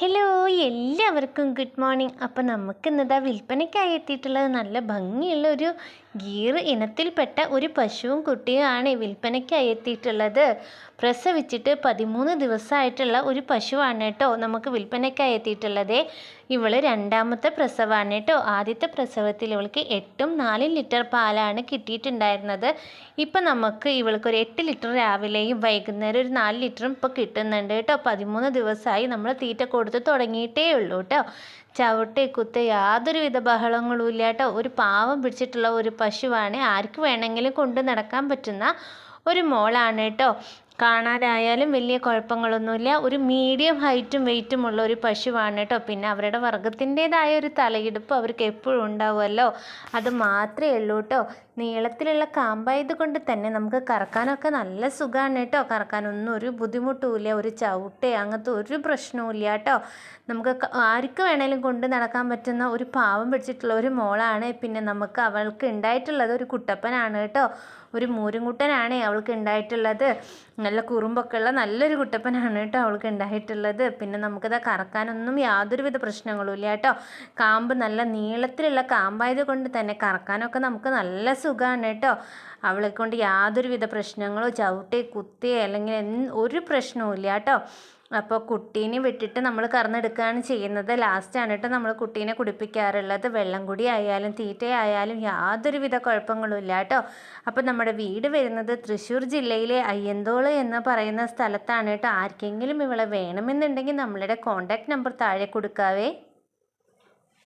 Hello എല്ലാവർക്കും good morning അപ്പോൾ നമുക്ക് ഇന്നതാ വിൽപ്പനയ്ക്കായി എത്തിയിട്ടുള്ളത് നല്ല ഭംഗിയുള്ള ഒരു ഗീർ ഇനത്തിൽപ്പെട്ട ഒരു പശുവും കുട്ടിയുമാണ് വിൽപ്പനയ്ക്കായി എത്തിയിട്ടുള്ളത്. പ്രസവിച്ചിട്ട് പതിമൂന്ന് ദിവസമായിട്ടുള്ള ഒരു പശുവാണ് കേട്ടോ നമുക്ക് വിൽപ്പനയ്ക്കായി എത്തിയിട്ടുള്ളത്. ഇവൾ രണ്ടാമത്തെ പ്രസവമാണ് കേട്ടോ. ആദ്യത്തെ പ്രസവത്തിൽ ഇവൾക്ക് എട്ടും നാലും ലിറ്റർ പാലാണ് കിട്ടിയിട്ടുണ്ടായിരുന്നത്. ഇപ്പം നമുക്ക് ഇവൾക്ക് ഒരു എട്ട് ലിറ്റർ രാവിലെയും വൈകുന്നേരം ഒരു നാല് ലിറ്ററും ഇപ്പോൾ കിട്ടുന്നുണ്ട് കേട്ടോ. പതിമൂന്ന് ദിവസമായി നമ്മൾ തീറ്റ കൊടുത്ത് തുടങ്ങിയിട്ടേ ഉള്ളൂ കേട്ടോ. ചവിട്ടി കുത്ത് യാതൊരുവിധ ബഹളങ്ങളും ഇല്ല കേട്ടോ. ഒരു പാവം പിടിച്ചിട്ടുള്ള ഒരു പശുവാണ്. ആർക്ക് വേണമെങ്കിലും കൊണ്ട് നടക്കാൻ പറ്റുന്ന ഒരു മോളാണ് കേട്ടോ. കാണാനായാലും വലിയ കുഴപ്പങ്ങളൊന്നുമില്ല. ഒരു മീഡിയം ഹൈറ്റും വെയിറ്റും ഉള്ള ഒരു പശുവാണ് കേട്ടോ. പിന്നെ അവരുടെ വർഗത്തിന്റെതായ ഒരു തലയെടുപ്പ് അവർക്ക് എപ്പോഴും ഉണ്ടാവുമല്ലോ. അത് മാത്രമേ ഉള്ളൂ കേട്ടോ. നീളത്തിലുള്ള കാമ്പായത് കൊണ്ട് തന്നെ നമുക്ക് കറക്കാനൊക്കെ നല്ല സുഖമാണ് കേട്ടോ. കറക്കാനൊന്നും ഒരു ബുദ്ധിമുട്ടുമില്ല ഒരു ചവിട്ടേ അങ്ങനത്തെ ഒരു പ്രശ്നവും ഇല്ല കേട്ടോ. നമുക്ക് ആർക്ക് വേണേലും കൊണ്ട് നടക്കാൻ പറ്റുന്ന ഒരു പാവം പിടിച്ചിട്ടുള്ള ഒരു മോളാണ്. പിന്നെ നമുക്ക് അവൾക്ക് ഉണ്ടായിട്ടുള്ളത് ഒരു കുട്ടപ്പനാണ് കേട്ടോ. ഒരു മൂരുംകുട്ടനാണ് അവൾക്ക് ഉണ്ടായിട്ടുള്ളത്. നല്ല കുറുമ്പൊക്കെ ഉള്ള നല്ലൊരു കുട്ടപ്പനാണ് കേട്ടോ അവൾക്ക് ഉണ്ടായിട്ടുള്ളത്. പിന്നെ നമുക്കത് കറക്കാനൊന്നും യാതൊരുവിധ പ്രശ്നങ്ങളും ഇല്ല കേട്ടോ. കാമ്പ് നല്ല നീളത്തിലുള്ള കാമ്പായത് കൊണ്ട് തന്നെ കറക്കാനൊക്കെ നമുക്ക് നല്ല സുഖമാണ് കേട്ടോ. അവളെ കൊണ്ട് യാതൊരുവിധ പ്രശ്നങ്ങളോ ചവിട്ടി കുത്തി അല്ലെങ്കിൽ ഒരു പ്രശ്നവും ഇല്ല കേട്ടോ. അപ്പോൾ കുട്ടീനെ വിട്ടിട്ട് നമ്മൾ കറന്നെടുക്കുകയാണ് ചെയ്യുന്നത്. ലാസ്റ്റാണ് കേട്ടോ നമ്മൾ കുട്ടീനെ കുടിപ്പിക്കാറുള്ളത്. വെള്ളം കുടി ആയാലും തീറ്റയായാലും യാതൊരുവിധ കുഴപ്പങ്ങളും ഇല്ല കേട്ടോ അപ്പോൾ നമ്മുടെ വീട് വരുന്നത് തൃശ്ശൂർ ജില്ലയിലെ അയ്യന്തോൾ എന്ന് പറയുന്ന സ്ഥലത്താണ് കേട്ടോ ആർക്കെങ്കിലും ഇവളെ വേണമെന്നുണ്ടെങ്കിൽ നമ്മളുടെ കോൺടാക്റ്റ് നമ്പർ താഴെ കൊടുക്കാവേ.